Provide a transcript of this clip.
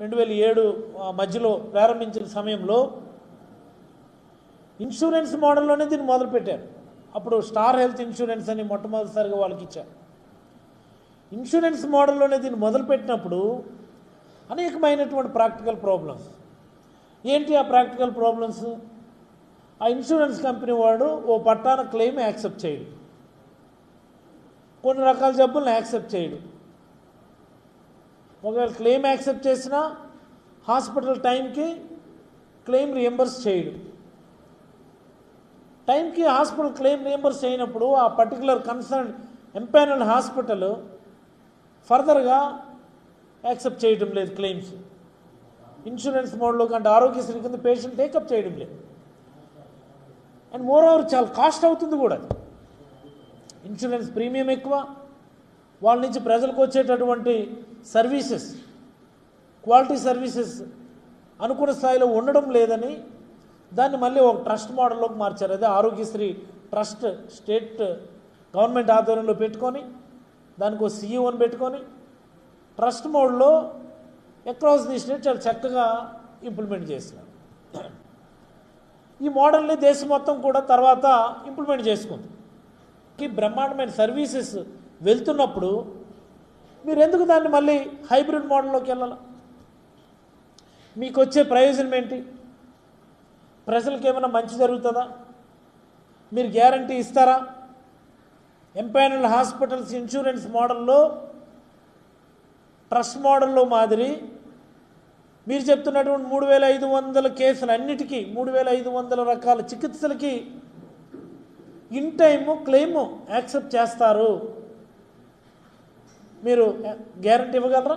రెండు వేల ఏడు మధ్యలో ప్రారంభించిన సమయంలో ఇన్సూరెన్స్ మోడల్లోనే దీన్ని మొదలుపెట్టారు. అప్పుడు స్టార్ హెల్త్ ఇన్సూరెన్స్ అని మొట్టమొదటిసారిగా వాళ్ళకి ఇచ్చారు. ఇన్సూరెన్స్ మోడల్లోనే దీన్ని మొదలుపెట్టినప్పుడు అనేకమైనటువంటి ప్రాక్టికల్ ప్రాబ్లమ్స్. ఏంటి ఆ ప్రాక్టికల్ ప్రాబ్లమ్స్? ఆ ఇన్సూరెన్స్ కంపెనీ వాడు ఓ పట్టాన క్లెయిమ్ యాక్సెప్ట్ చేయడు. కొన్ని రకాల జబ్బులను యాక్సెప్ట్ చేయడు. ఒకవేళ క్లెయిమ్ యాక్సెప్ట్ చేసినా హాస్పిటల్ టైంకి క్లెయిమ్ రియంబర్స్ చేయడు. టైంకి హాస్పిటల్ క్లెయిమ్ రియంబర్స్ చేయనప్పుడు ఆ పర్టికులర్ కన్సర్న్ ఎంపానల్ హాస్పిటల్ ఫర్దర్గా యాక్సెప్ట్ చేయడం లేదు క్లెయిమ్స్. ఇన్సూరెన్స్ మోడ్లో కంటే ఆరోగ్యశ్రీ కింద పేషెంట్ టేకప్ చేయడం లేదు. అండ్ మోర్ ఓవర్ చాలా కాస్ట్ అవుతుంది కూడా ఇన్సూరెన్స్ ప్రీమియం ఎక్కువ. వాళ్ళ నుంచి ప్రజలకు వచ్చేటటువంటి సర్వీసెస్ క్వాలిటీ సర్వీసెస్ అనుకున్న స్థాయిలో ఉండడం లేదని దాన్ని మళ్ళీ ఒక ట్రస్ట్ మోడల్లోకి మార్చారు. అదే ఆరోగ్యశ్రీ ట్రస్ట్ స్టేట్ గవర్నమెంట్ ఆధ్వర్యంలో పెట్టుకొని దానికి ఒక సీఈఓని పెట్టుకొని ట్రస్ట్ మోడ్లో అక్రాస్ ది స్టేట్ చాలా చక్కగా ఇంప్లిమెంట్ చేసినారు. ఈ మోడల్ని దేశం మొత్తం కూడా తర్వాత ఇంప్లిమెంట్ చేసుకుంది. బ్రహ్మాండమైన సర్వీసెస్ వెళ్తున్నప్పుడు మీరు ఎందుకు దాన్ని మళ్ళీ హైబ్రిడ్ మోడల్లోకి వెళ్ళాలి? మీకు వచ్చే ప్రయోజనం ఏంటి? ప్రజలకు ఏమైనా మంచి జరుగుతుందా? మీరు గ్యారంటీ ఇస్తారా? ఎంపానల్ హాస్పిటల్స్ ఇన్సూరెన్స్ మోడల్లో ట్రస్ట్ మోడల్లో మాదిరి మీరు చెప్తున్నటువంటి మూడు వేల ఐదు వందల కేసులు అన్నిటికీ మూడు వేల ఐదు వందల రకాల చికిత్సలకి ఇన్ టైము క్లెయిమ్ యాక్సెప్ట్ చేస్తారు. మీరు గ్యారంటీ ఇవ్వగలరా?